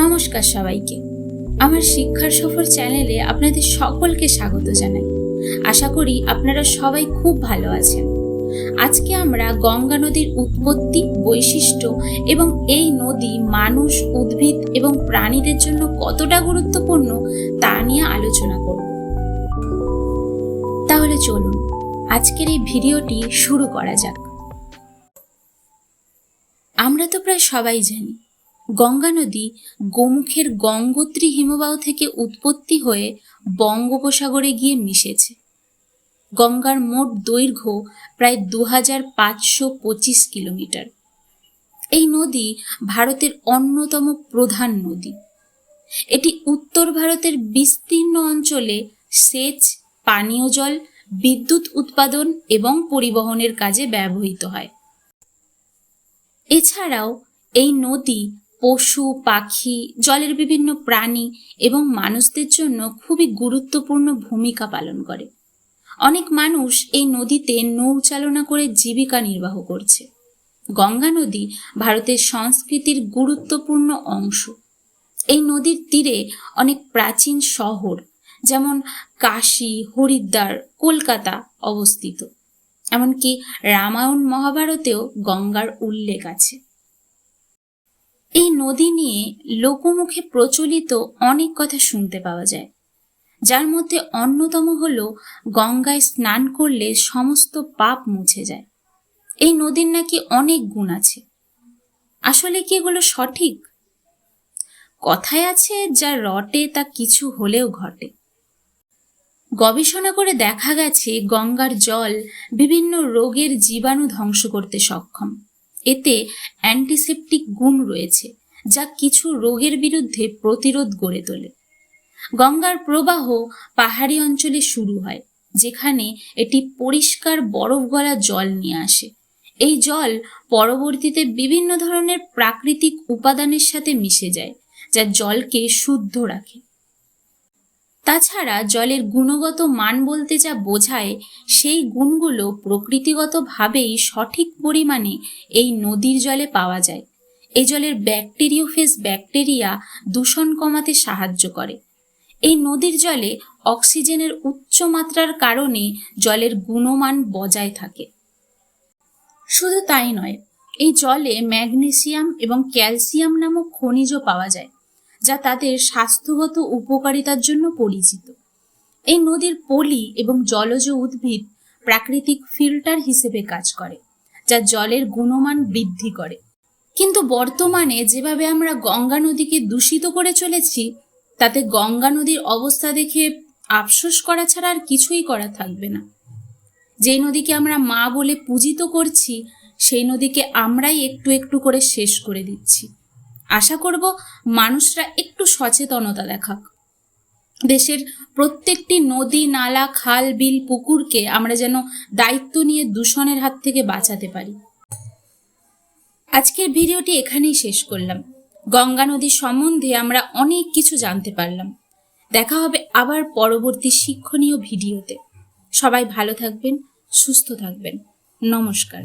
নমস্কার সবাইকে। আমার শিক্ষার সফর চ্যানেলে আপনাদের সকলকে স্বাগত জানাই। আশা করি আপনারা সবাই খুব ভালো আছেন। আজকে আমরা গঙ্গা নদীর উৎপত্তি, বৈশিষ্ট্য এবং এই নদী মানুষ, উদ্ভিদ এবং প্রাণীদের জন্য কতটা গুরুত্বপূর্ণ তা নিয়ে আলোচনা করব। তাহলে চলুন, আজকের এই ভিডিওটি শুরু করা যাক। আমরা তো প্রায় সবাই জানি গঙ্গা নদী গোমুখের গঙ্গোত্রী হিমবাহ থেকে উৎপত্তি হয়ে বঙ্গোপসাগরে গিয়ে মিশেছে। গঙ্গার মোট দৈর্ঘ্য প্রায় দু কিলোমিটার। এই নদী ভারতের অন্যতম প্রধান নদী। এটি উত্তর ভারতের বিস্তীর্ণ অঞ্চলে সেচ, পানীয় জল, বিদ্যুৎ উৎপাদন এবং পরিবহনের কাজে ব্যবহৃত হয়। এছাড়াও এই নদী পশু, পাখি, জলের বিভিন্ন প্রাণী এবং মানুষদের জন্য খুবই গুরুত্বপূর্ণ ভূমিকা পালন করে। অনেক মানুষ এই নদীতে নৌচালনা করে জীবিকা নির্বাহ করছে। গঙ্গা নদী ভারতের সংস্কৃতির গুরুত্বপূর্ণ অংশ। এই নদীর তীরে অনেক প্রাচীন শহর, যেমন কাশী, হরিদ্বার, কলকাতা অবস্থিত। এমনকি রামায়ণ মহাভারতেও গঙ্গার উল্লেখ আছে। নদী নিয়ে লোকমুখে প্রচলিত অনেক কথা শুনতে পাওয়া যায়। যার মধ্যে অন্যতম হল গঙ্গায় স্নান করলে সমস্ত পাপ মুছে যায়। এই নদীর নাকি অনেক গুণ আছে। আসলে কি এগুলো সঠিক? কথায় আছে, যা রটে তা কিছু হলেও ঘটে। গবেষণা করে দেখা গেছে, গঙ্গার জল বিভিন্ন রোগের জীবাণু ধ্বংস করতে সক্ষম। এতে অ্যান্টিসেপটিক গুণ রয়েছে। যা কিছু রোগের বিরুদ্ধে প্রতিরোধ গড়ে তোলে। গঙ্গার প্রবাহ পাহাড়ি অঞ্চলে শুরু হয়, যেখানে এটি পরিষ্কার বরফ গলা জল নিয়ে আসে। এই জল পরবর্তীতে বিভিন্ন ধরনের প্রাকৃতিক উপাদানের সাথে মিশে যায়, যা জলকে শুদ্ধ রাখে। তাছাড়া জলের গুণগত মান বলতে যা বোঝায়, সেই গুণগুলো প্রকৃতিগতভাবেই সঠিক পরিমাণে এই নদীর জলে পাওয়া যায়। এই জলের ব্যাকটেরিওফেজ ব্যাকটেরিয়া দূষণ কমাতে সাহায্য করে। এই নদীর জলে অক্সিজেনের উচ্চ মাত্রার কারণে জলের গুণমান বজায় থাকে। শুধু তাই নয়, এই জলে ম্যাগনেসিয়াম এবং ক্যালসিয়াম নামক খনিজ পাওয়া যায়, যা তাদের স্বাস্থ্যগত উপকারিতার জন্য পরিচিত। এই নদীর পলি এবং জলজ উদ্ভিদ প্রাকৃতিক ফিল্টার হিসেবে কাজ করে, যা জলের গুণমান বৃদ্ধি করে। কিন্তু বর্তমানে যেভাবে আমরা গঙ্গা নদীকে দূষিত করে চলেছি, তাতে গঙ্গা নদীর অবস্থা দেখে আফসোস করা ছাড়া আর কিছুই করা থাকবে না। যেই নদীকে আমরা মা বলে পূজিত করছি, সেই নদীকে আমরাই একটু একটু করে শেষ করে দিচ্ছি। আশা করব মানুষরা একটু সচেতনতা দেখাক। দেশের প্রত্যেকটি নদী, নালা, খাল, বিল, পুকুরকে আমরা যেন দায়িত্ব নিয়ে দূষণের হাত থেকে বাঁচাতে পারি। আজকের ভিডিওটি এখানেই শেষ করলাম। গঙ্গা নদী সম্বন্ধে আমরা অনেক কিছু জানতে পারলাম। দেখা হবে আবার পরবর্তী শিক্ষণীয় ভিডিওতে। সবাই ভালো থাকবেন, সুস্থ থাকবেন। নমস্কার।